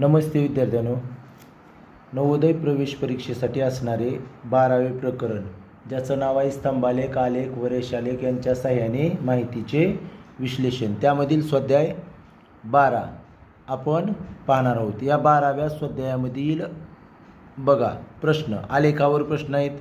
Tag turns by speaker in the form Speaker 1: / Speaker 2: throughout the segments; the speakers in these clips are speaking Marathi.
Speaker 1: नमस्ते विद्यार्थ्यांनो. नवोदय प्रवेश परीक्षेसाठी असणारे बारावे प्रकरण ज्याचं नाव आहे स्तंभालेख आलेख व रेषालेख यांच्या सहाय्याने माहितीचे विश्लेषण. त्यामधील स्वाध्याय बारा आपण पाहणार आहोत. या बाराव्या स्वाध्यायामधील बघा प्रश्न. आलेखावर प्रश्न आहेत.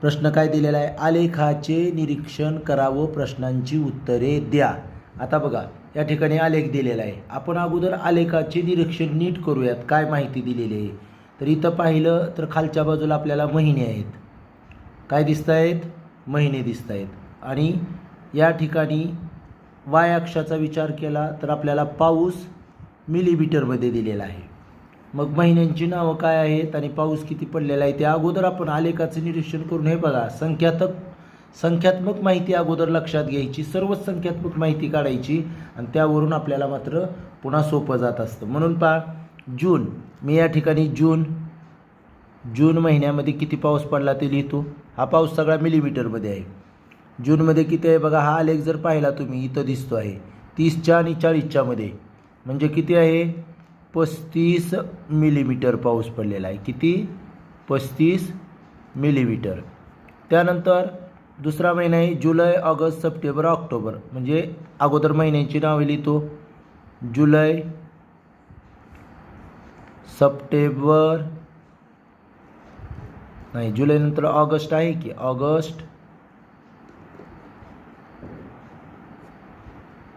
Speaker 1: प्रश्न काय दिलेला आहे? आलेखाचे निरीक्षण करावं प्रश्नांची उत्तरे द्या. आता बघा या ठिकाणी आलेख दिलेला आहे. आपण अगोदर आलेखाचे निरीक्षण नीट करूयात काय माहिती दिलेली आहे. तर इथं पाहिलं तर खालच्या बाजूला आपल्याला महिने आहेत. काय दिसत आहेत महिने दिसत आहेत आणि या ठिकाणी वाय अक्षाचा विचार केला तर आपल्याला पाऊस मिलीमीटरमध्ये दिलेला आहे. मग महिन्यांची नावं काय आहेत आणि पाऊस किती पडलेला आहे ते अगोदर आपण आलेखाचं निरीक्षण करून हे बघा संख्यातक संख्यात्मक माहिती अगोदर लक्षात घ्यायची सर्वच संख्यात्मक माहिती काढायची आणि त्यावरून आपल्याला मात्र पुन्हा सोपं जात असतं. म्हणून पहा जून. मी या ठिकाणी जून जून महिन्यामध्ये किती पाऊस पडला ते लिहितो. हा पाऊस सगळा मिलीमीटरमध्ये आहे. जूनमध्ये किती आहे बघा हा आलेख जर पाहिला तुम्ही इथं दिसतो आहे. तीसच्या आणि चाळीसच्यामध्ये. म्हणजे किती आहे? पस्तीस मिलीमीटर पाऊस पडलेला आहे. किती? पस्तीस मिलीमीटर. त्यानंतर दुसरा महिना आहे जुलै ऑगस्ट सप्टेंबर ऑक्टोबर. म्हणजे अगोदर महिन्यांची नावे लिहितो. जुलै सप्टेंबर नाही जुलैनंतर ऑगस्ट आहे की ऑगस्ट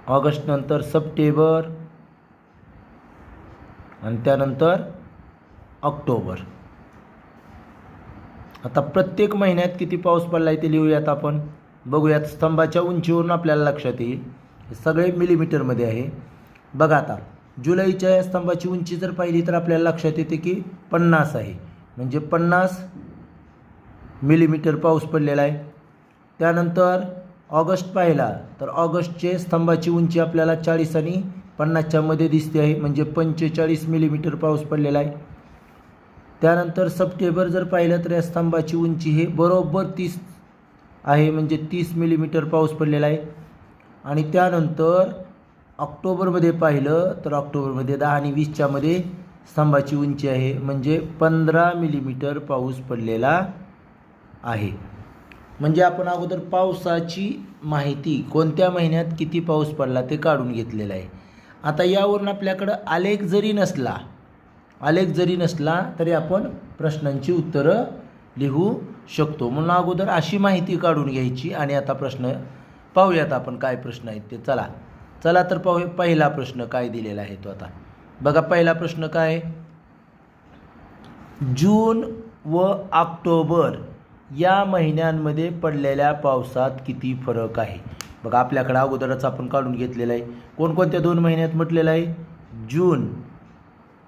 Speaker 1: ऑगस्ट नंतर सप्टेंबर आणि त्यानंतर ऑक्टोबर. आता प्रत्येक महिन्यात किती पाऊस पडला आहे ते लिहूयात आपण. बघूयात स्तंभाच्या उंचीवरून आपल्याला लक्षात येईल. सगळे मिलीमीटरमध्ये आहे. बघा आता जुलैच्या या स्तंभाची उंची जर पाहिली तर आपल्याला लक्षात येते की पन्नास आहे. म्हणजे पन्नास मिलीमीटर पाऊस पडलेला आहे. त्यानंतर ऑगस्ट पाहिला तर ऑगस्टचे स्तंभाची उंची आपल्याला चाळीस आणि पन्नासच्या मध्ये दिसते आहे. म्हणजे पंचेचाळीस मिलीमीटर पाऊस पडलेला आहे. त्यानंतर सप्टेंबर जर पाहिलं तर या स्तंभाची उंची हे बरोबर तीस आहे म्हणजे तीस मिलीमीटर पाऊस पडलेला आहे. आणि त्यानंतर ऑक्टोबरमध्ये पाहिलं तर ऑक्टोबरमध्ये दहा आणि वीसच्यामध्ये स्तंभाची उंची आहे म्हणजे पंधरा मिलीमीटर पाऊस पडलेला आहे. म्हणजे आपण अगोदर पावसाची माहिती कोणत्या महिन्यात किती पाऊस पडला ते काढून घेतलेलं आहे. आता यावरून आपल्याकडं आलेख जरी नसला आलेख जरी नसला तरी आपण प्रश्नांची उत्तरं लिहू शकतो. म्हणून अगोदर अशी माहिती काढून घ्यायची आणि आता प्रश्न पाहूयात आपण काय प्रश्न आहेत ते. चला. चला तर पाहूया पहिला प्रश्न काय दिलेला आहे तो आता. बघा पहिला प्रश्न काय? जून व ऑक्टोबर या महिन्यांमध्ये पडलेल्या पावसात किती फरक आहे? बघा आपल्याकडं अगोदरच आपण काढून घेतलेला आहे. कोणकोणत्या दोन महिन्यात म्हटलेलं आहे? जून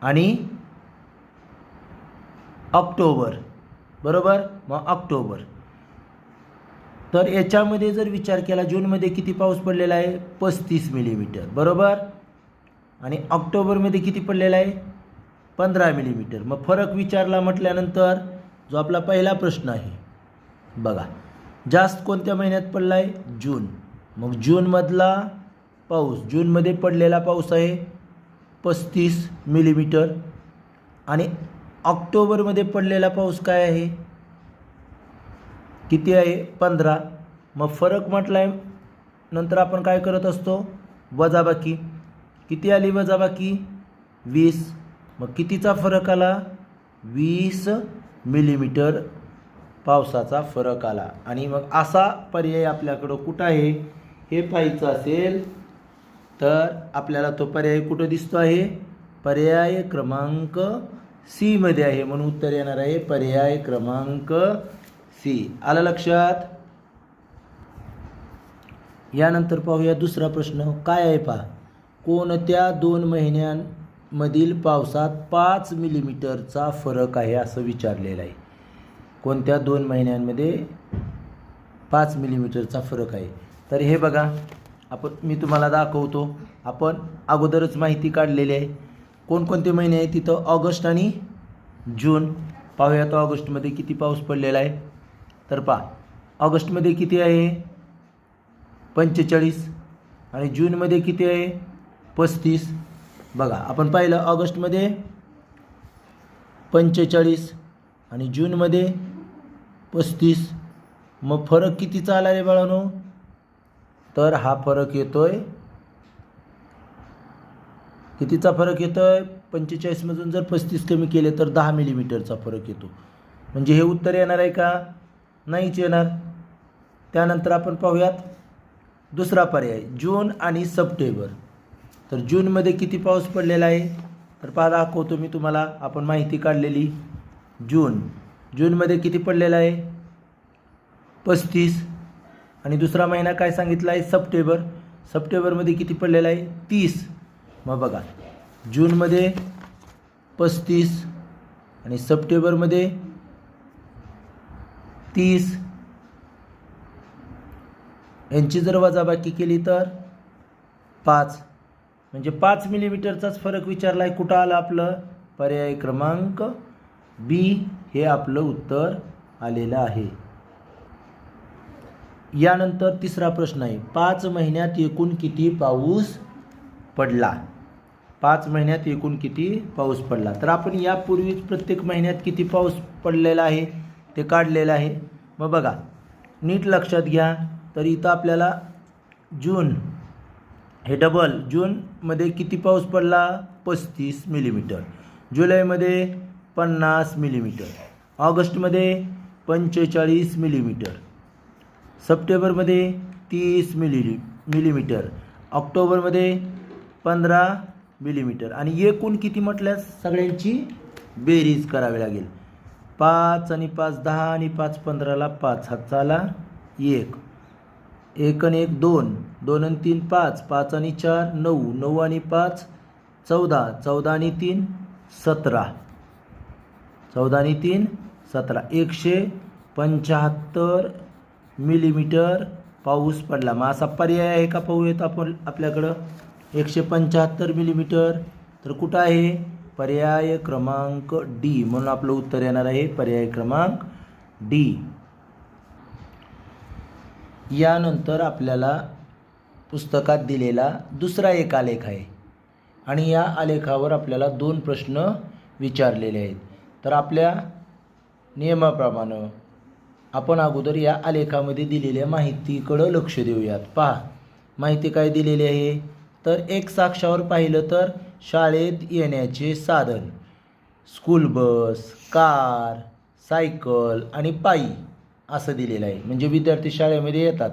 Speaker 1: आणि ऑक्टोबर. बरोबर? मग ऑक्टोबर. तर याच्यामध्ये जर विचार केला जूनमध्ये किती पाऊस पडलेला आहे? पस्तीस मिलीमीटर बरोबर? आणि ऑक्टोबरमध्ये किती पडलेला आहे? पंधरा मिलीमीटर मग फरक विचारला म्हटल्यानंतर जो आपला पहिला प्रश्न आहे बघा. जास्त कोणत्या महिन्यात पडला आहे जून. मग जूनमधला पाऊस जूनमध्ये पडलेला पाऊस आहे पस्तीस मिलीमीटर आणि ऑक्टोबरमध्ये पडलेला पाऊस काय आहे? किती आहे? पंधरा. मग फरक म्हटलाय आहे नंतर आपण काय करत असतो? वजाबाकी. किती आली वजाबाकी? वीस. मग कितीचा फरक आला? वीस मिलीमीटर पावसाचा फरक आला. आणि मग असा पर्याय आपल्याकडं कुठं आहे? हे पाहायचं असेल तर आपल्याला तो पर्याय कुठं दिसतो आहे? पर्याय क्रमांक सी मध्ये आहे म्हणून उत्तर येणार आहे पर्याय क्रमांक सी. आलं लक्षात? यानंतर पाहूया दुसरा प्रश्न. काय आहे पहा? कोणत्या दोन महिन्यांमधील पावसात पाच मिलीमीटरचा फरक आहे असं विचारलेलं आहे? कोणत्या दोन महिन्यांमध्ये पाच मिलीमीटरचा फरक आहे? तर हे बघा आपण मी तुम्हाला दाखवतो. आपण अगोदरच माहिती काढलेली आहे. कोणकोणते महिने आहेत तिथं? ऑगस्ट आणि जून. पाहूया तर ऑगस्टमध्ये किती पाऊस पडलेला आहे. तर पहा ऑगस्टमध्ये किती आहे? पंचेचाळीस. आणि जूनमध्ये किती आहे? पस्तीस. बघा आपण पाहिलं ऑगस्टमध्ये पंचेचाळीस आणि जूनमध्ये पस्तीस. मग फरक कितीचा आला रे बाळानो? तर हा फरक येतो आहे कितीचा फरक येतो आहे पंचेचाळीसमधून जर पस्तीस कमी केले तर दहा मिलीमीटरचा फरक येतो. म्हणजे हे उत्तर येणार आहे का? नाहीच येणार. त्यानंतर आपण पाहूयात दुसरा पर्याय जून आणि सप्टेंबर. तर जूनमध्ये किती पाऊस पडलेला आहे? तर पहा दाखवतो मी तुम्हाला आपण माहिती काढलेली. जून. जूनमध्ये किती पडलेला आहे? पस्तीस. आणि दुसरा महिना काय सांगितला आहे? सप्टेंबर. सप्टेंबरमध्ये किती पडलेला आहे? तीस. मग बघा जूनमध्ये पस्तीस आणि सप्टेंबरमध्ये तीस. यांची जर वजाबाकी केली तर पाच. म्हणजे पाच मिलीमीटरचाच फरक विचारला आहे कुठं आलं आपलं? पर्याय क्रमांक बी हे आपलं उत्तर आलेलं आहे. यानंतर तिसरा प्रश्न आहे पाच महिन्यात एकूण किती पाऊस पडला? पाच महिन्यात एकूण किती पाऊस पडला? तर आपण यापूर्वीच प्रत्येक महिन्यात किती पाऊस पडलेला आहे ते काढलेलं आहे. मग बघा नीट लक्षात घ्या. तर इथं आपल्याला जून हे डबल जूनमध्ये किती पाऊस पडला? पस्तीस मिलीमीटर जुलैमध्ये पन्नास मिलीमीटर ऑगस्टमध्ये पंचेचाळीस मिलीमीटर सप्टेंबरमध्ये तीस मिली मिलीमीटर ऑक्टोबरमध्ये पंधरा मिलीमीटर आणि एकूण किती म्हटल्यास? सगळ्यांची बेरीज करावी लागेल. पाच आणि पाच दहा आणि पाच पंधराला पाच. हाताला एक. एक आणि एक दोन. दोन आणि तीन पाच. पाच आणि चार नऊ. नऊ आणि पाच चौदा. चौदा आणि तीन सतरा. चौदा आणि तीन सतरा. एकशे पंच्याहत्तर मिलीमीटर पाऊस पडला. मग असा पर्याय आहे का पाहूयात आपण आपल्याकडं? एकशे पंच्याहत्तर मिलीमीटर. तर कुठं आहे पर्याय क्रमांक डी. म्हणून आपलं उत्तर येणार आहे पर्याय क्रमांक डी. यानंतर आपल्याला पुस्तकात दिलेला दुसरा एक आलेख आहे. आणि या आलेखावर आपल्याला दोन प्रश्न विचारलेले आहेत. तर आपल्या नियमाप्रमाणे आपण अगोदर या आलेखामध्ये दिलेल्या माहितीकडं लक्ष देऊयात. पहा माहिती काय दिलेली आहे? तर एक साक्षावर पाहिलं तर शाळेत येण्याचे साधन. स्कूल बस कार सायकल आणि पायी असं दिलेलं आहे. म्हणजे विद्यार्थी शाळेमध्ये येतात.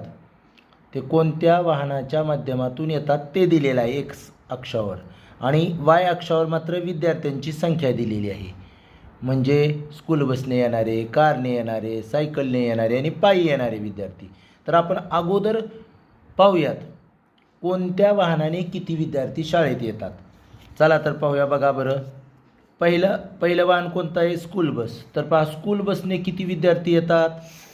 Speaker 1: ते कोणत्या वाहनाच्या माध्यमातून येतात ते दिलेलं आहे एक्स अक्षावर. आणि वाय अक्षावर मात्र विद्यार्थ्यांची संख्या दिलेली आहे. म्हणजे स्कूल बसने येणारे कारने येणारे सायकलने येणारे आणि पायी येणारे विद्यार्थी. तर आपण अगोदर पाहूयात कोणत्या वाहनाने किती विद्यार्थी शाळेत येतात? चला तर पाहूया बघा बरं. पहिलं पहिलं वाहन कोणतं आहे? School bus. तर पहा स्कूल बसने किती विद्यार्थी येतात?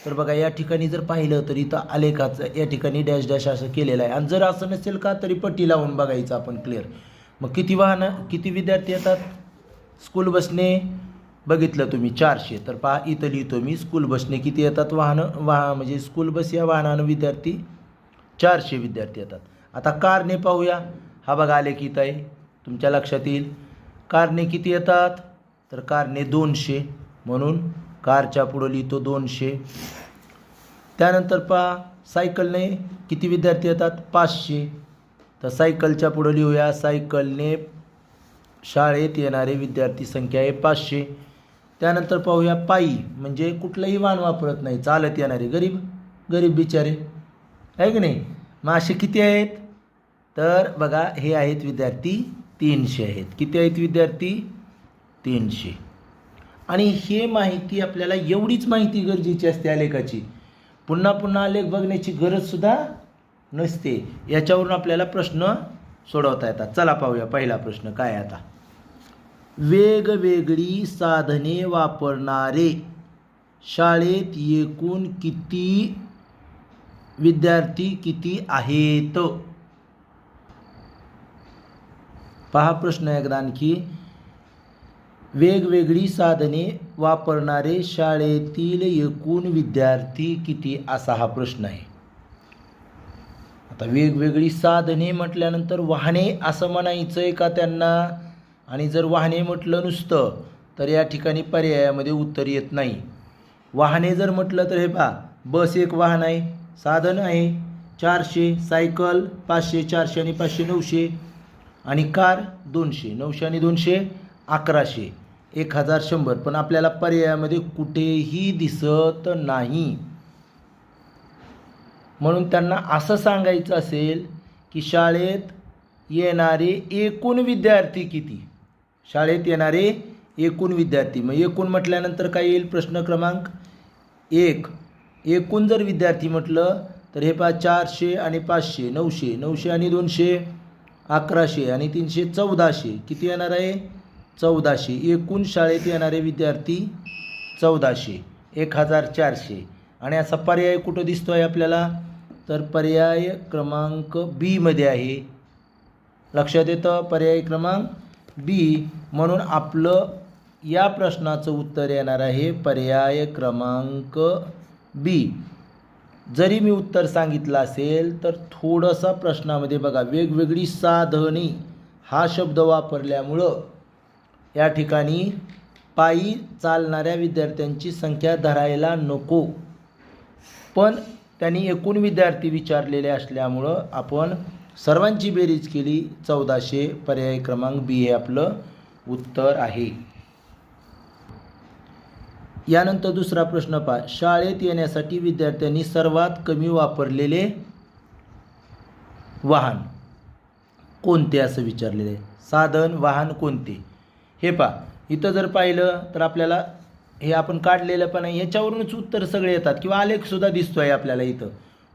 Speaker 1: तर बघा या ठिकाणी जर पाहिलं तर इथं आलेखाचं या ठिकाणी डॅश डॅश असं केलेलं आहे. आणि जर असं नसेल का तरी पट्टी लावून बघायचं आपण क्लिअर मग किती वाहनं किती विद्यार्थी येतात? स्कूल बसने बघितलं तुम्ही चारशे. तर पहा इथं लिहितो मी स्कूल बसने किती येतात वाहनं वाह म्हणजे स्कूल बस या वाहनानं विद्यार्थी चारशे विद्यार्थी येतात. आता कारने पाहूया. हा बघा आले इथं आहे तुमच्या लक्षात येईल. कारने किती येतात? तर कारने दोनशे. म्हणून कारच्या पुढं लिहितो दोनशे. त्यानंतर पहा सायकलने किती विद्यार्थी येतात? पाचशे. तर सायकलच्या पुढं लिहूया. सायकलने शाळेत येणारे विद्यार्थी संख्या आहे पाचशे. त्यानंतर पाहूया पायी म्हणजे कुठलंही वाहन वापरत नाही. चालत येणारे गरीब गरीब बिचारे. आहे की नाही? मग असे किती आहेत? तर बघा हे आहेत विद्यार्थी तीनशे आहेत. किती आहेत विद्यार्थी? तीनशे. आणि हे माहिती आपल्याला एवढीच माहिती गरजेची असते आलेखाची. पुन्हा पुन्हा आलेख बघण्याची गरजसुद्धा नसते. याच्यावरून आपल्याला प्रश्न सोडवता येतात. चला पाहूया पहिला प्रश्न काय आता. वेगवेगळी साधने वापरणारे शाळेत एकूण किती विद्यार्थी किती आहेत? पहा प्रश्न एकदा आणखी. वेगवेगळी साधने वापरणारे शाळेतील एकूण विद्यार्थी किती असा हा प्रश्न आहे. आता वेगवेगळी साधने म्हटल्यानंतर वाहने असं म्हणायचं आहे का त्यांना? आणि जर वाहने म्हटलं नुसतं तर या ठिकाणी पर्यायामध्ये उत्तर येत नाही. वाहने जर म्हटलं तर हे पहा बस एक वाहन आहे साधन आहे चारशे सायकल पाचशे चारशे आणि पाचशे नऊशे. आणि कार दोनशे नऊशे आणि दोनशे अकराशे. एक हजार शंभर. पण आपल्याला पर्यायामध्ये कुठेही दिसत नाही. म्हणून त्यांना असं सांगायचं असेल की शाळेत येणारे एकूण विद्यार्थी किती? शाळेत येणारे एकूण विद्यार्थी. मग एकूण म्हटल्यानंतर काय येईल प्रश्न क्रमांक? एक. एकूण जर विद्यार्थी म्हटलं तर हे पहा चारशे आणि पाचशे नऊशे नऊशे आणि दोनशे. अकराशे आणि तीनशे चौदाशे. किती येणार आहे? चौदाशे. एकूण शाळेत येणारे विद्यार्थी चौदाशे. एक हजार चारशे आणि असा पर्याय कुठं दिसतो आहे आपल्याला? तर पर्याय क्रमांक बीमध्ये आहे. लक्षात येतं? पर्याय क्रमांक बी म्हणून आपलं या प्रश्नाचं उत्तर येणार आहे. पर्याय क्रमांक बी जरी मी उत्तर सांगितलं असेल तर थोडंसं प्रश्नामध्ये बघा वेगवेगळी साधने हा शब्द वापरल्यामुळं या ठिकाणी पायी चालणाऱ्या विद्यार्थ्यांची संख्या धरायला नको. पण त्यांनी एकूण विद्यार्थी विचारलेले असल्यामुळं आपण सर्वांची बेरीज केली. चौदाशे पर्याय क्रमांक बी हे आपलं उत्तर आहे. यानंतर दुसरा प्रश्न पहा. शाळेत येण्यासाठी विद्यार्थ्यांनी सर्वात कमी वापरलेले वाहन कोणते असं विचारलेले आहे? साधन वाहन कोणते? हे पहा. इथं जर पाहिलं तर आपल्याला हे आपण काढलेलं पण आहे. ह्याच्यावरूनच उत्तर सगळे येतात किंवा आलेखसुद्धा दिसतो आहे आपल्याला इथं.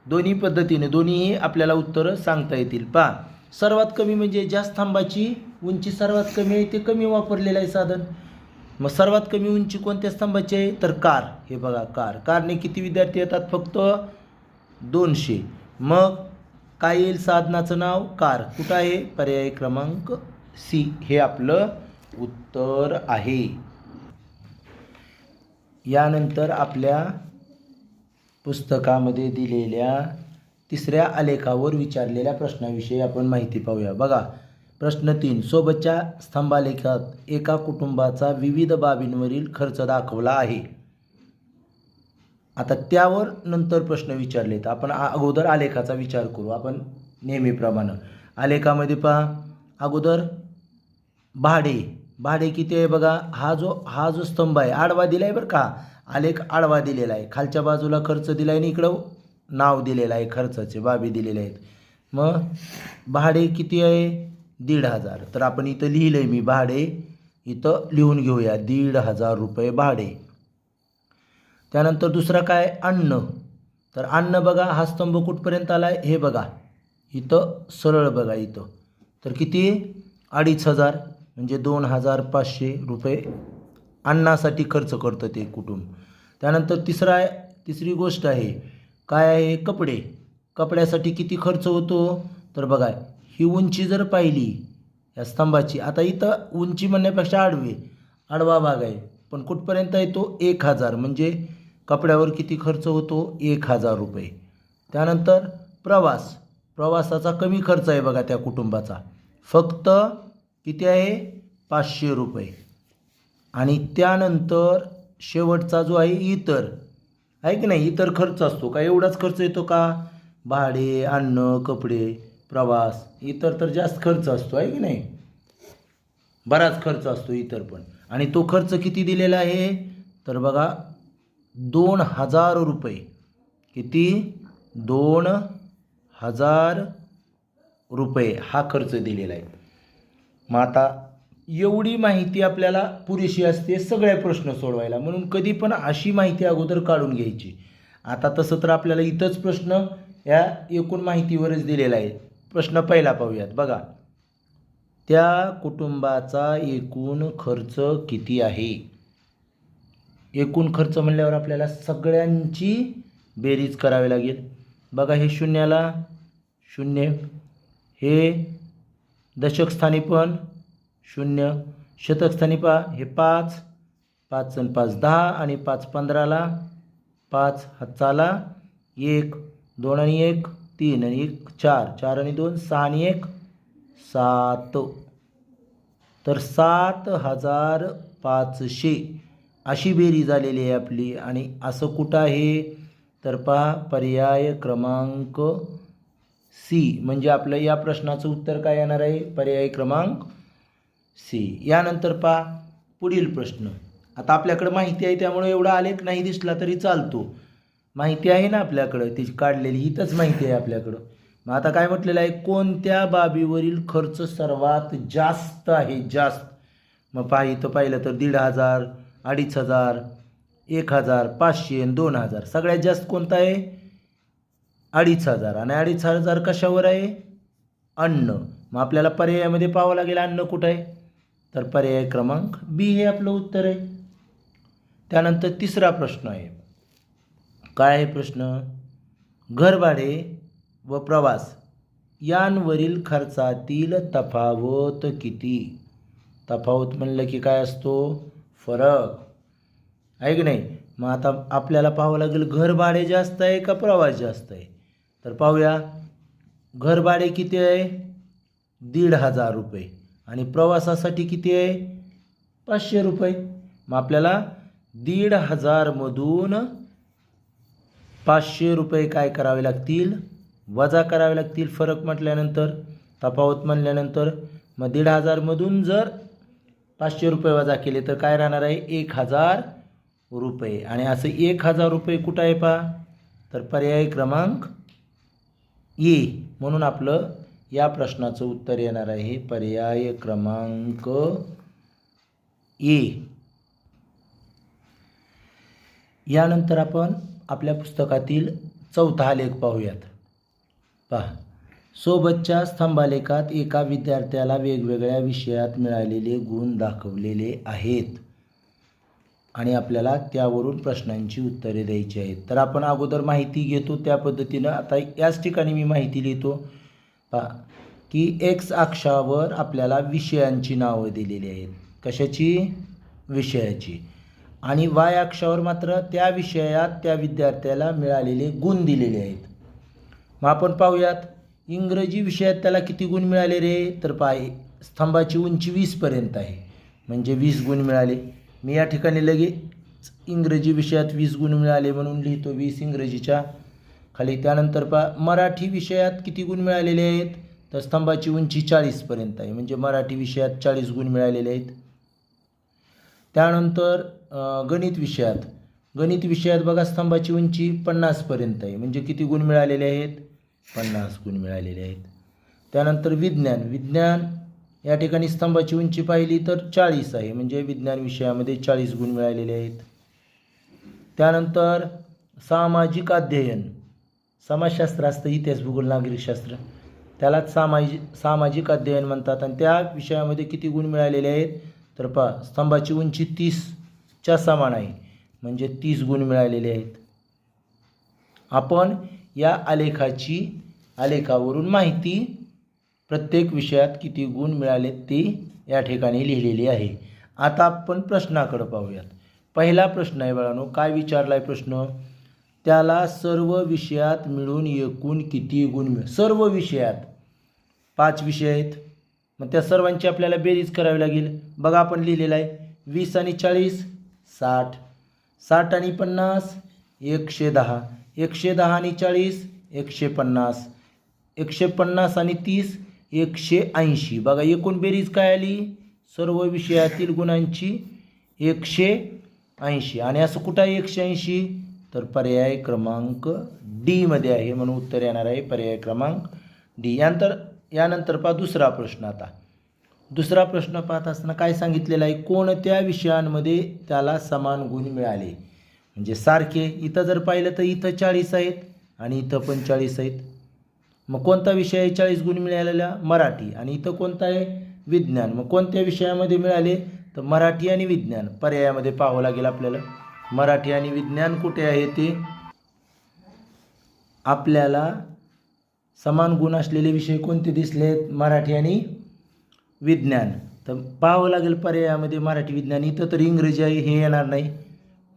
Speaker 1: दोन्ही पद्धतीने दोन्हीही आपल्याला उत्तरं सांगता येतील. पहा. सर्वात कमी म्हणजे ज्या स्तंभाची उंची सर्वात कमी आहे ते कमी वापरलेलं आहे साधन. मग सर्वात कमी उंची कोणत्या स्तंभाची आहे? तर कार. हे बघा कार. कारने किती विद्यार्थी येतात? फक्त दोनशे. मग काय येईल साधनाचं नाव? कार. कुठं आहे? पर्याय क्रमांक सी हे आपलं उत्तर आहे. यानंतर आपल्या पुस्तकामध्ये दिलेल्या तिसऱ्या आलेखावर विचारलेल्या प्रश्नाविषयी आपण माहिती पाहूया. बघा प्रश्न तीन. सोबतच्या स्तंभालेखात एका कुटुंबाचा विविध बाबींवरील खर्च दाखवला आहे. आता त्यावर नंतर प्रश्न विचारलेत. आपण अगोदर आलेखाचा विचार करू. आपण नेहमीप्रमाणे. आलेखामध्ये पहा. अगोदर भाडे. भाडे किती आहे बघा? हा जो हा जो स्तंभ आहे आडवा दिला आहे बरं का? आलेख आडवा दिलेला आहे. खालच्या बाजूला खर्च दिला आहे आणि इकडं नाव दिलेलं आहे. खर्चाचे बाबी दिलेले आहेत. मग भाडे किती आहे? दीड हजार. तर आपण इथं लिहिलं आहे मी भाडे. इथं लिहून घेऊया दीड हजार रुपये भाडे. त्यानंतर दुसरं काय? अन्न. तर अन्न बघा हा स्तंभ कुठपर्यंत आला आहे हे बघा. इथं सरळ बघा इथं. तर किती? अडीच हजार. म्हणजे दोन हजार पाचशे रुपये अन्नासाठी खर्च करतं ते कुटुंब त्यानंतर तिसरा आहे तिसरी गोष्ट आहे. काय आहे? कपडे. कपड्यासाठी किती खर्च होतो? तर बघा ही उंची जर पाहिली या स्तंभाची आता इथं उंची म्हणण्यापेक्षा आडवी आडवा भाग आहे. पण कुठपर्यंत येतो एक हजार म्हणजे कपड्यावर किती खर्च होतो? एक हजार रुपये. त्यानंतर प्रवास प्रवासाचा कमी खर्च आहे बघा त्या कुटुंबाचा. फक्त किती आहे? पाचशे रुपये. आणि त्यानंतर शेवटचा जो आहे इतर. आहे की नाही? इतर खर्च असतो. का एवढाच खर्च येतो का? भाडे अन्न कपडे. प्रवास इतर तर जास्त खर्च असतो आहे की नाही? बराच खर्च असतो इतर पण. आणि तो खर्च किती दिलेला आहे? तर बघा दोन हजार रुपये. किती? दोन हजार रुपये हा खर्च दिलेला आहे. मग आता एवढी माहिती आपल्याला पुरेशी असते सगळे प्रश्न सोडवायला. म्हणून कधी पण अशी माहिती अगोदर काढून घ्यायची. आता तसं तर आपल्याला इथंच प्रश्न या एकूण माहितीवरच दिलेला आहे. प्रश्न पहिला पाहूयात. बघा त्या कुटुंबाचा एकूण खर्च किती आहे? एकूण खर्च म्हणल्यावर आपल्याला सगळ्यांची बेरीज करावी लागेल. बघा हे शून्याला शून्य हे दशकस्थानी पण शून्य शतकस्थानी पहा हे पाच पाच आणि पाच दहा आणि पाच पंधराला पाच हाताला एक दोन आणि एक तीन आणि एक चार. चार आणि दोन सहा आणि एक सात. तर सात हजार पाचशे. अशी बेरी झालेली आहे आपली. आणि असं कुठं आहे? तर पहा पर्याय क्रमांक सी म्हणजे आपलं या प्रश्नाचं उत्तर काय येणार आहे? पर्याय क्रमांक सी यानंतर पहा पुढील प्रश्न. आता आपल्याकडं माहिती आहे त्यामुळे एवढा आलेख नाही दिसला तरी चालतो. माहिती आहे ना आपल्याकडं. ती काढलेली हीच माहिती आहे आपल्याकडं. मग आता काय म्हटलेलं आहे? कोणत्या बाबीवरील खर्च सर्वात जास्त आहे? जास्त. मग पाहि इथं पाहिलं तर दीड हजार अडीच हजार एक हजार पाचशे आणि दोन हजार. सगळ्यात जास्त कोणता आहे? अडीच हजार. आणि अडीच हजार कशावर आहे? अन्न. मग आपल्याला पर्यायामध्ये पाहावं लागेल अन्न कुठं आहे? तर पर्याय क्रमांक बी हे आपलं उत्तर आहे. त्यानंतर तिसरा प्रश्न आहे. काय आहे प्रश्न? घरभाडे व प्रवास यांवरील खर्चातील तफावत किती? तफावत म्हणलं की काय असतो? फरक. आहे की नाही? मग आता आपल्याला पाहावं लागेल घरभाडे जास्त आहे का प्रवास जास्त आहे? तर पाहूया. घरभाडे किती आहे? दीड हजार रुपये. आणि प्रवासासाठी किती आहे? पाचशे रुपये. मग आपल्याला दीड हजारमधून पाचशे रुपये काय करावे लागतील? वजा करावे लागतील फरक म्हटल्यानंतर तफावत म्हणल्यानंतर मग दीड हजारमधून जर पाचशे रुपये वजा केले तर काय राहणार आहे? एक हजार रुपये. आणि असं एक हजार रुपये कुठं आहे पा तर पर्याय क्रमांक ए म्हणून आपलं या प्रश्नाचं उत्तर येणार आहे. पर्याय क्रमांक ए. यानंतर आपण आपल्या पुस्तकातील चौथा आलेख पाहूयात. पहा. सोबतच्या स्तंभालेखात एका विद्यार्थ्याला वेगवेगळ्या विषयात मिळालेले गुण दाखवलेले आहेत. आणि आपल्याला त्यावरून प्रश्नांची उत्तरे द्यायची आहेत. तर आपण अगोदर माहिती घेतो त्या पद्धतीनं. आता याच ठिकाणी मी माहिती लिहितो. पहा. की एक्स अक्षावर आपल्याला विषयांची नावं दिलेली आहेत. कशाची? विषयाची. आणि वाय अक्षावर मात्र त्या विषयात त्या विद्यार्थ्याला मिळालेले गुण दिलेले आहेत. मग आपण पाहूयात इंग्रजी विषयात त्याला किती गुण मिळाले रे? तर पाय स्तंभाची उंची वीसपर्यंत आहे. म्हणजे वीस गुण मिळाले. मी या ठिकाणी लगेच इंग्रजी विषयात वीस गुण मिळाले म्हणून लिहितो वीस इंग्रजीच्या. खाली त्यानंतर पा मराठी विषयात किती गुण मिळालेले आहेत? तर स्तंभाची उंची चाळीसपर्यंत आहे. म्हणजे मराठी विषयात चाळीस गुण मिळालेले आहेत. त्यानंतर गणित विषयात. गणित विषयात बघा स्तंभाची उंची पन्नासपर्यंत आहे. म्हणजे किती गुण मिळालेले आहेत? पन्नास गुण मिळालेले आहेत. त्यानंतर विज्ञान. विज्ञान या ठिकाणी स्तंभाची उंची पाहिली तर चाळीस आहे. म्हणजे विज्ञान विषयामध्ये चाळीस गुण मिळालेले आहेत. त्यानंतर सामाजिक अध्ययन. समाजशास्त्र असतं इतिहास भूगोल नागरिकशास्त्र. त्यालाच सामाजिक सामाजिक अध्ययन म्हणतात. आणि त्या विषयामध्ये किती गुण मिळालेले आहेत? तर पहा स्तंभाची उंची तीसच्या समान आहे. म्हणजे तीस गुण मिळालेले आहेत. आपण या आलेखाची आलेखावरून माहिती प्रत्येक विषयात किती गुण मिळाले ते या ठिकाणी लिहिलेली आहे. आता आपण प्रश्नाकडे पाहूयात. पहिला प्रश्न आहे बाळानो काय विचारला आहे प्रश्न? त्याला सर्व विषयात मिळून एकूण किती गुण मिळ सर्व विषयात. पाच विषय आहेत. मग त्या सर्वांची आपल्याला बेरीज करावी लागेल. बघा आपण लिहिलेलं आहे वीस आणि चाळीस साठ. साठ आणि पन्नास एकशे दहा. एकशे दहा आणि चाळीस एकशे पन्नास. एकशे पन्नास आणि तीस एकशे ऐंशी. बघा एकूण बेरीज काय आली? सर्व विषयातील गुणांची एकशे ऐंशी. आणि असं कुठं आहे एकशे ऐंशी? तर पर्याय क्रमांक डीमध्ये आहे. म्हणून उत्तर येणार आहे पर्याय क्रमांक डी यानंतर यानंतर पहा दुसरा प्रश्न आता. दुसरा प्रश्न पाहत असताना काय सांगितलेला आहे? कोणत्या विषयांमध्ये त्याला समान गुण मिळाले? म्हणजे सारखे इथं जर पाहिलं तर इथं चाळीस आहेत आणि इथं पण चाळीस आहेत. मग कोणता विषय आहे चाळीस गुण मिळालेला? मराठी. आणि इथं कोणता आहे? विज्ञान. मग कोणत्या विषयामध्ये मिळाले? तर मराठी आणि विज्ञान. पर्यायामध्ये पाहावं लागेल आपल्याला. मराठी आणि विज्ञान कुठे आहे ते? आपल्याला समान गुण असलेले विषय कोणते दिसलेत? मराठी आणि विज्ञान. तर पाहावं लागेल पर्यायामध्ये मराठी विज्ञान. इथं तर इंग्रजी आहे हे येणार नाही.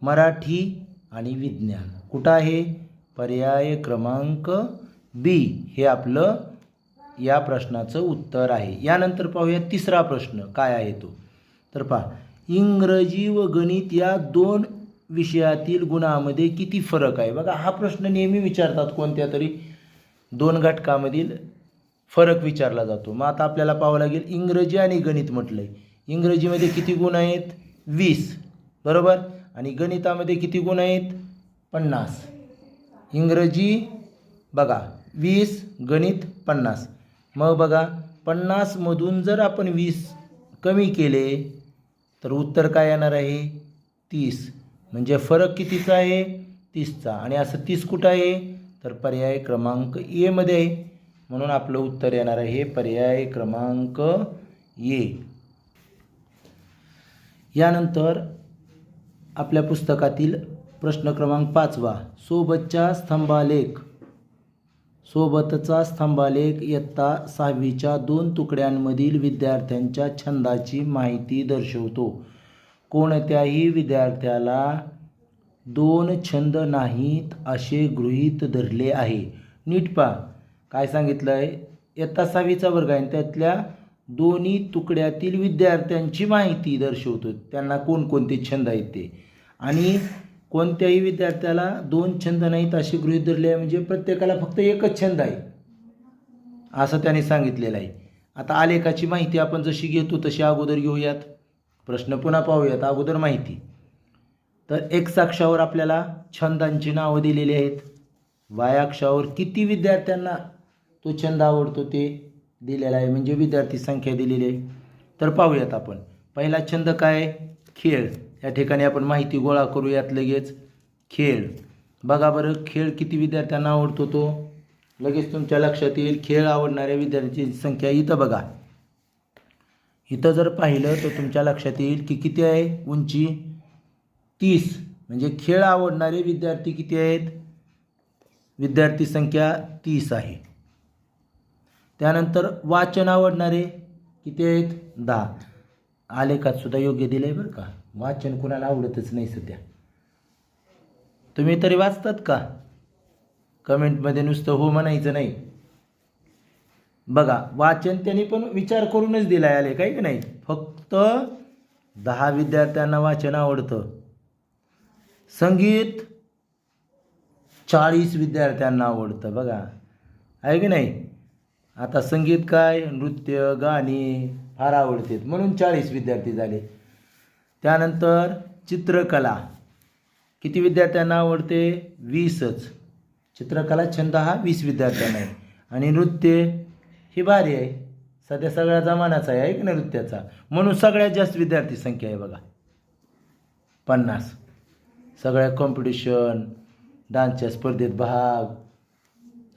Speaker 1: मराठी आणि विज्ञान. कुठं आहे? पर्याय क्रमांक बी. हे आपलं या प्रश्नाचं उत्तर आहे. यानंतर पाहूया तिसरा प्रश्न. काय आहे तो? तर पहा इंग्रजी व गणित या दोन विषयातील गुणामध्ये किती फरक आहे? बघा हा प्रश्न नेहमी विचारतात कोणत्या तरी दोन घटकामधील फरक विचारला जातो. मग आता आपल्याला पाहावं लागेल इंग्रजी आणि गणित म्हटलं आहे इंग्रजीमध्ये किती गुण आहेत? वीस. बरोबर? आणि गणितामध्ये किती गुण आहेत? पन्नास. इंग्रजी बघा वीस गणित पन्नास. मग बघा पन्नासमधून जर आपण वीस कमी केले तर उत्तर काय येणार आहे? तीस. म्हणजे फरक कितीचा आहे? तीसचा. आणि असं तीस कुठं आहे? तर पर्याय क्रमांक एमध्ये आहे. म्हणून आपलं उत्तर येणार आहे पर्याय क्रमांक ए. यानंतर आपल्या पुस्तकातील प्रश्न क्रमांक पाचवा. सोबतच्या स्तंभालेख. सोबतचा स्तंभालेख इयत्ता सहावीच्या दोन तुकड्यांमधील विद्यार्थ्यांच्या छंदाची माहिती दर्शवतो. कोणत्याही विद्यार्थ्याला दोन छंद नाहीत असे गृहीत धरले आहे. नीट पा काय सांगितलं आहे इयत्ता सहावीचा वर्ग आहे आणि त्यातल्या दोन्ही तुकड्यातील विद्यार्थ्यांची माहिती दर्शवतो त्यांना कोणकोणते छंद आहेत ते? आणि कोणत्याही विद्यार्थ्याला दोन छंद नाहीत असे गृहीत धरले आहे म्हणजे प्रत्येकाला फक्त एकच छंद आहे. असं त्याने सांगितलेलं आहे. आता आलेखाची माहिती आपण जशी घेतो तशी अगोदर घेऊयात. प्रश्न पुन्हा पाहूयात. अगोदर माहिती. तर एक्स अक्षावर आपल्याला छंदांची नावं दिलेली आहेत. वाय अक्षावर किती विद्यार्थ्यांना तो छंद आवडतो ते दिलेला आहे. म्हणजे विद्यार्थी संख्या दिलेली आहे. तर पाहूयात आपण. पहिला छंद काय? खेळ. या ठिकाणी आपण माहिती गोळा करूयात लगेच. खेळ. बघा बरं खेळ किती विद्यार्थ्यांना आवडतो तो? लगेच तुमच्या लक्षात येईल. खेळ आवडणाऱ्या विद्यार्थ्यांची संख्या इथं बघा. इथं जर पाहिलं तर तुमच्या लक्षात येईल की किती आहे? उंची. तीस. म्हणजे खेळ आवडणारे विद्यार्थी किती आहेत? विद्यार्थी संख्या तीस आहे. त्यानंतर वाचन आवडणारे किती आहेत? दहा. आलेखात सुद्धा योग्य दिलं आहे बरं का. वाचन कुणाला आवडतच नाही सध्या. तुम्ही तरी वाचतात का? कमेंटमध्ये नुसतं हो म्हणायचं नाही. बघा वाचन त्यांनी पण विचार करूनच दिला आहे आले काय की नाही? फक्त दहा विद्यार्थ्यांना वाचन आवडतं. संगीत चाळीस विद्यार्थ्यांना आवडतं बघा. आहे की नाही? आता संगीत काय? नृत्य गाणी फार आवडतात. म्हणून चाळीस विद्यार्थी झाले. त्यानंतर चित्रकला. किती विद्यार्थ्यांना आवडते? वीसच. चित्रकला छंद हा वीस विद्यार्थ्यांना आहे. आणि नृत्य ही भारी आहे. सध्या सगळ्या जमानाचा आहे की नृत्याचा? म्हणून सगळ्यात जास्त विद्यार्थी संख्या आहे बघा. पन्नास. सगळ्या कॉम्पिटिशन डान्सच्या स्पर्धेत भाग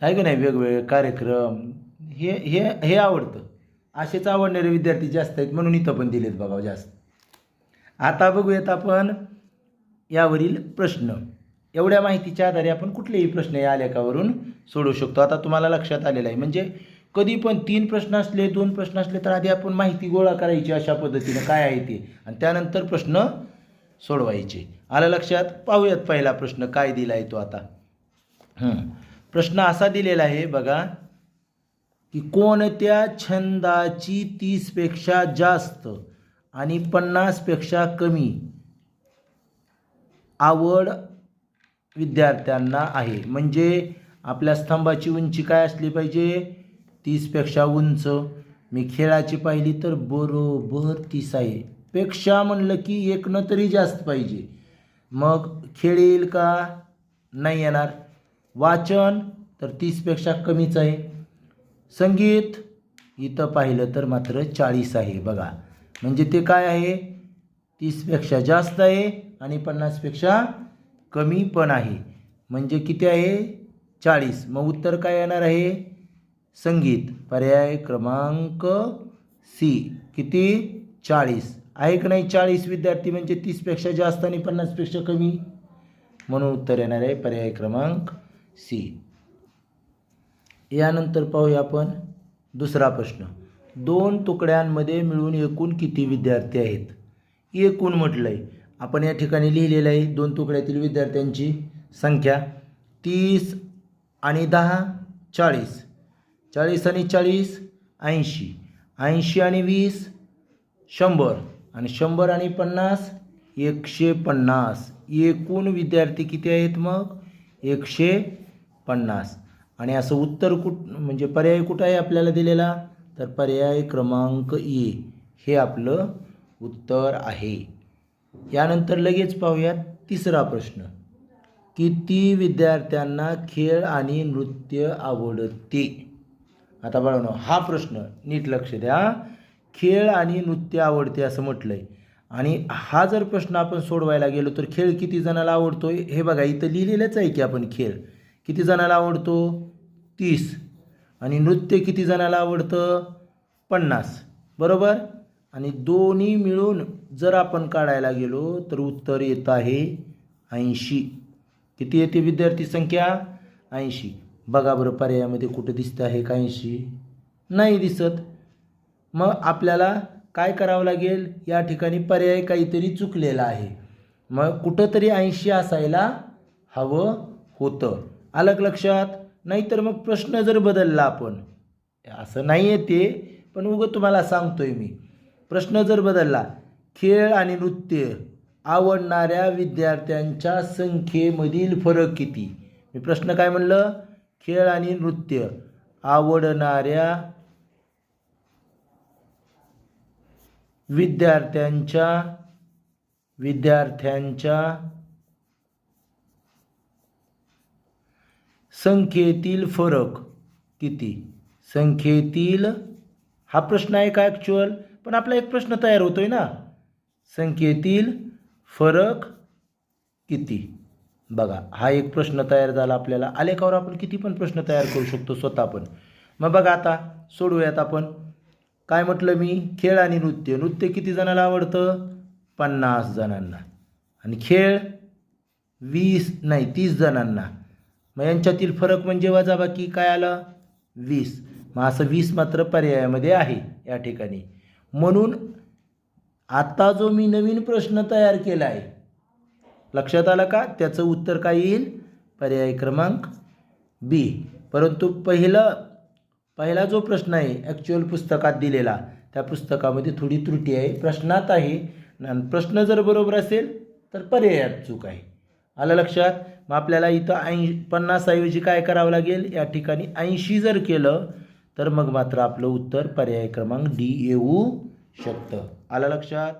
Speaker 1: आहे की नाही? वेगवेगळे कार्यक्रम. हे हे हे आवडतं. असेच आवडणारे विद्यार्थी जास्त आहेत म्हणून इथं पण दिलेत बघा जास्त. आता बघूयात आपण यावरील प्रश्न. एवढ्या माहितीच्या आधारे आपण कुठलेही प्रश्न या आलेखावरून सोडवू शकतो. आता तुम्हाला लक्षात आलेलं आहे. म्हणजे कधी पण तीन प्रश्न असले दोन प्रश्न असले तर आधी आपण माहिती गोळा करायची अशा पद्धतीनं काय आहे ते. आणि त्यानंतर प्रश्न सोडवायचे. आलं लक्षात? पाहूयात पहिला प्रश्न. काय दिला आहे तो आता? हं. प्रश्न असा दिलेला आहे बघा की कोणत्या छंदाची तीसपेक्षा जास्त आणि पन्नासपेक्षा कमी आवड विद्यार्थ्यांना आहे? म्हणजे आपल्या स्तंभाची उंची काय असली पाहिजे? तीसपेक्षा उंच. मी खेळाची पाहिली तर बरोबर तीस आहे. पेक्षा म्हणलं की एकनं तरी जास्त पाहिजे. मग खेळ येईल का? नाही येणार. वाचन तर तीसपेक्षा कमीच आहे. संगीत इथं पाहिलं तर मात्र चाळीस आहे बघा. म्हणजे ते काय आहे? तीसपेक्षा जास्त आहे आणि पन्नासपेक्षा कमी पण आहे. म्हणजे किती आहे? चाळीस. मग उत्तर काय येणार आहे? संगीत. पर्याय क्रमांक सी. किती? चाळीस. आहे की नाही चाळीस विद्यार्थी म्हणजे तीसपेक्षा जास्त आणि पन्नासपेक्षा कमी. म्हणून उत्तर येणार आहे पर्याय क्रमांक सी. यानंतर पाहूया आपण दुसरा प्रश्न. दोन तुकड्यांमध्ये मिळून एकूण किती विद्यार्थी आहेत? एकूण म्हटलं आहे आपण या ठिकाणी लिहिलेलं आहे दोन तुकड्यातील विद्यार्थ्यांची संख्या. तीस आणि दहा चाळीस. चाळीस आणि चाळीस ऐंशी. ऐंशी आणि वीस शंभर. आणि शंभर आणि पन्नास? एकशे पन्नास. एकूण विद्यार्थी किती आहेत मग? एकशे पन्नास. आणि असं उत्तर कुठ म्हणजे पर्याय कुठं आहे आपल्याला दिलेला? तर पर्याय क्रमांक ए. हे आपलं उत्तर आहे. यानंतर लगेच पाहूयात तिसरा प्रश्न. किती विद्यार्थ्यांना खेळ आणि नृत्य आवडते? आता बघा हा प्रश्न नीट लक्ष द्या. खेळ आणि नृत्य आवडते असं म्हटलं आहे आणि हा जर प्रश्न आपण सोडवायला गेलो तर खेळ किती जणाला आवडतो हे बघा इथं लिहिलेलंच आहे की आपण खेळ. किती जणाला आवडतो? तीस. आणि नृत्य किती जणाला आवडतं? पन्नास. बरोबर? आणि दोन्ही मिळून जर आपण काढायला गेलो तर उत्तर येत आहे ऐंशी. किती येते विद्यार्थी संख्या? ऐंशी. बघा बरं पर्यायामध्ये कुठं दिसतं आहे का ऐंशी? नाही दिसत. मग आपल्याला काय करावं लागेल? या ठिकाणी पर्याय काहीतरी चुकलेला आहे. मग कुठंतरी ऐंशी असायला हवं होतं. अलग लक्षात? नाहीतर मग प्रश्न जर बदलला आपण. असं नाही आहे ते पण उगं तुम्हाला सांगतोय मी. प्रश्न जर बदलला खेळ आणि नृत्य आवडणाऱ्या विद्यार्थ्यांच्या संख्येमधील फरक किती? मी प्रश्न काय म्हणलं? खेळ आणि नृत्य आवडणाऱ्या विद्यार्थ्यांच्या विद्यार्थ्यांच्या संख्येतील फरक किती? संख्येतील हा प्रश्न आहे का ॲक्च्युअल पण आपला एक प्रश्न तयार होतोय ना. संख्येतील फरक किती? बघा हा एक प्रश्न तयार झाला आपल्याला. आलेखावर आपण किती पण प्रश्न तयार करू शकतो स्वतः पण. मग बघा आता सोडूयात आपण. काय म्हटलं मी? खेळ आणि नृत्य. नृत्य किती जणांना आवडतं? पन्नास जणांना. आणि खेळ? वीस नाही तीस जणांना. मग यांच्यातील फरक म्हणजे वजाबाकी काय आलं? वीस. मग असं वीस मात्र पर्यायामध्ये आहे या ठिकाणी. म्हणून आत्ता जो मी नवीन प्रश्न तयार केला आहे लक्षात आलं का? त्याचं उत्तर काय येईल? पर्याय क्रमांक बी. परंतु पहिलं पहिला जो प्रश्न आहे ॲक्च्युअल पुस्तकात दिलेला त्या पुस्तकामध्ये थोडी त्रुटी आहे प्रश्नात आहे. आणि प्रश्न जर बरोबर असेल तर पर्यायात चूक आहे. आलं लक्षात? मग आपल्याला इथं ऐंशी पन्नासऐवजी काय करावं लागेल? या ठिकाणी ऐंशी जर केलं तर मग मात्र आपलं उत्तर पर्याय क्रमांक डी येऊ शकतं. आलं लक्षात?